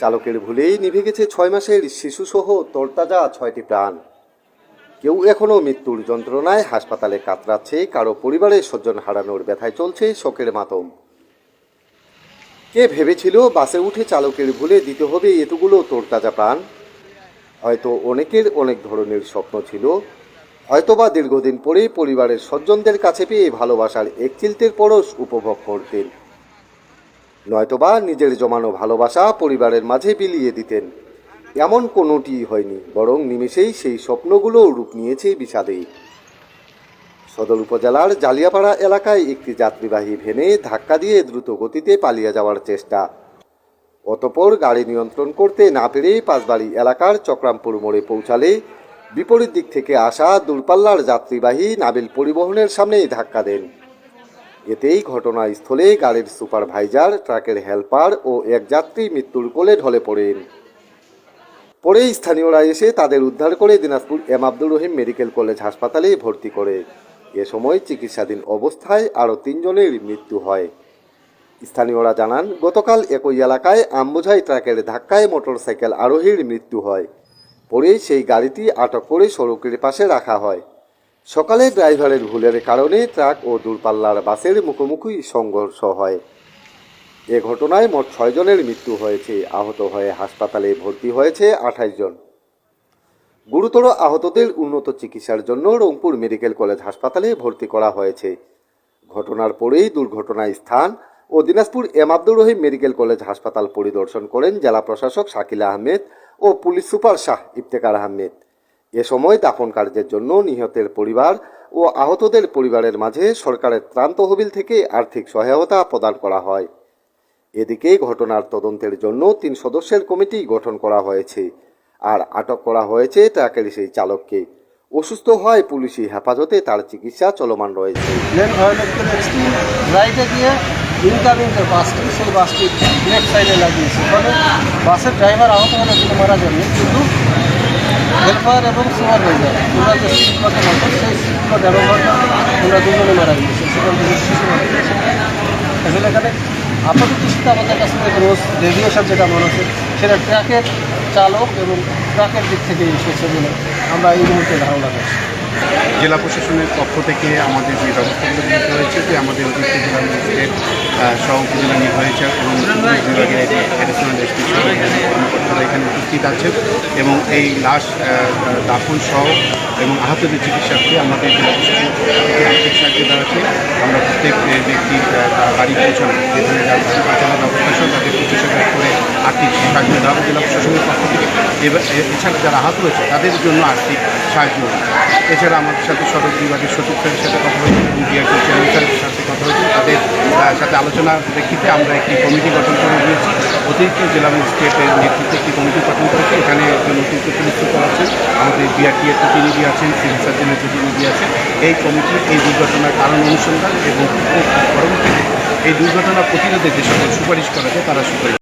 চালকের ভুলেই নিভে গেছে ছয় মাসের শিশুসহ তরতাজা ছয়টি প্রাণ। কেউ এখনও মৃত্যুর যন্ত্রণায় হাসপাতালে কাতরাচ্ছে, কারও পরিবারের স্বজন হারানোর ব্যথায় চলছে শোকের মাতম। কে ভেবেছিল বাসে উঠে চালকের ভুলে দিতে হবে এতগুলো তরতাজা প্রাণ? হয়তো অনেকের অনেক ধরনের স্বপ্ন ছিল। হয়তোবা দীর্ঘদিন পরে পরিবারের স্বজনদের কাছে পেয়ে ভালোবাসার এক চিলতের পরশ উপভোগ করতেন। নয়তোবা নিজের জমানো ভালোবাসা পরিবারের মাঝে বিলিয়ে দিতেন। এমন কোনোটি হয়নি, বরং নিমেষেই সেই স্বপ্নগুলো রূপ নিয়েছে বিষাদে। সদর উপজেলার জালিয়াপাড়া এলাকায় একটি যাত্রীবাহী ভেনে ধাক্কা দিয়ে দ্রুত গতিতে পালিয়ে যাওয়ার চেষ্টা। অতপর গাড়ি নিয়ন্ত্রণ করতে না পেরে পাঁচবাড়ি এলাকার চক্রামপুর মোড়ে পৌঁছালে বিপরীত দিক থেকে আসা দূরপাল্লার যাত্রীবাহী নাবিল পরিবহনের সামনেই ধাক্কা দেন। এতেই ঘটনাস্থলে গাড়ির সুপারভাইজার, ট্রাকের হেলপার ও এক যাত্রী মৃত্যুর কোলে ঢলে পড়েন। পরে স্থানীয়রা এসে তাদের উদ্ধার করে Dinajpur M Abdur Rahim medical college হাসপাতালে ভর্তি করে। এ সময় চিকিৎসাধীন অবস্থায় আরও তিনজনের মৃত্যু হয়। স্থানীয়রা জানান, গতকাল একই এলাকায় আমবোঝাই ট্রাকের ধাক্কায় মোটরসাইকেল আরোহীর মৃত্যু হয়। পরে সেই গাড়িটি আটক করে সড়কের পাশে রাখা হয়। সকালে ড্রাইভারের ভুলের কারণে ট্রাক ও দূরপাল্লার বাসের মুখোমুখি সংঘর্ষ হয়। এ ঘটনায় মোট ছয়জনের মৃত্যু হয়েছে। আহত হয়ে হাসপাতালে ভর্তি হয়েছে আঠাইশ জন। গুরুতর আহতদের উন্নত চিকিৎসার জন্য রংপুর মেডিকেল কলেজ হাসপাতালে ভর্তি করা হয়েছে। ঘটনার পরেই দুর্ঘটনায় স্থান ও Dinajpur M Abdur Rahim medical college হাসপাতাল পরিদর্শন করেন জেলা প্রশাসক শাকিল আহমেদ ও পুলিশ সুপার শাহ ইফতেকার আহমেদ। এ সময় দাফন কার্যের জন্য নিহতের পরিবার ও আহতদের পরিবারের মাঝে সরকারের ত্রাণ তহবিল থেকে আর্থিক সহায়তা প্রদান করা হয়। এদিকে ঘটনার তদন্তের জন্য তিন সদস্যের কমিটি গঠন করা হয়েছে। আর আটক করা হয়েছে ট্রাকের সেই চালককে। অসুস্থ হয় পুলিশি হেফাজতে তার চিকিৎসা চলমান রয়েছে। লেন ভায়োলেট করে রাইটে গিয়ে ইনকামিং যে বাসটি বাসের ড্রাইভার আহত হলে মারা কিন্তু হেল্পার এবং সুপারভাইজার ওরা যে সিটগুলোতে মতো সেই ব্যবহার করে ওরা দুজনে মারা গিয়েছে আসলে এখানে আপাতত দৃষ্টিতে আমাদের কাছে থেকে রোজ রেডিয়েশন যেটা মনে হচ্ছে, সেটা ট্রাকের চালক এবং ট্রাকের দিক থেকে এসেছে বলে আমরা এই মুহূর্তে ধারণা করছি। জেলা প্রশাসনের পক্ষ থেকে আমাদের যে ব্যবস্থাগুলো নিতে হয়েছে যে আমাদের অতিরিক্ত জেলা ম্যাজিস্ট্রেট সহ উপজেলা নির্বাহী এবং বিভাগের অ্যাডিশনাল এসপি কর্মকর্তারা এখানে উপস্থিত আছেন এবং এই লাশ দাফন সহ এবং আহতদের চিকিৎসার্থে আমাদের আর্থিক সাহায্য আছে, আমরা প্রত্যেক ব্যক্তি বাড়ি পৌঁছানো যেখানে তাদের হাজার করে আর্থিক সাহায্য দেওয়া জেলা প্রশাসনের পক্ষ থেকে। এছাড়া যারা আহত রয়েছে, তাদের জন্য আর্থিক সাহায্য এছাড়া আমাদের সাথে সদর বিভাগের সচিব স্যারের সাথে কথা হয়েছে বিআরটি স্যারের সাথে কথা হয়েছে। সাথে আলোচনার প্রেক্ষিতে আমরা একটি কমিটি গঠন করে দিয়েছি। অতিরিক্ত জেলা ম্যাজিস্ট্রেটের নেতৃত্বে একটি কমিটি গঠন করেছে। এখানে একজন অতিরিক্ত পুলিশ সুপার আছেন। আমাদের বিআরটি এর প্রতিনিধি আছেন, সিভিল সার্জনের প্রতিনিধি আছেন। এই কমিটি এই দুর্ঘটনার কারণ অনুসন্ধান এবং পরবর্তীতে এই দুর্ঘটনা প্রতিরোধে যে সকল সুপারিশ করা যায়, তারা সুপারিশ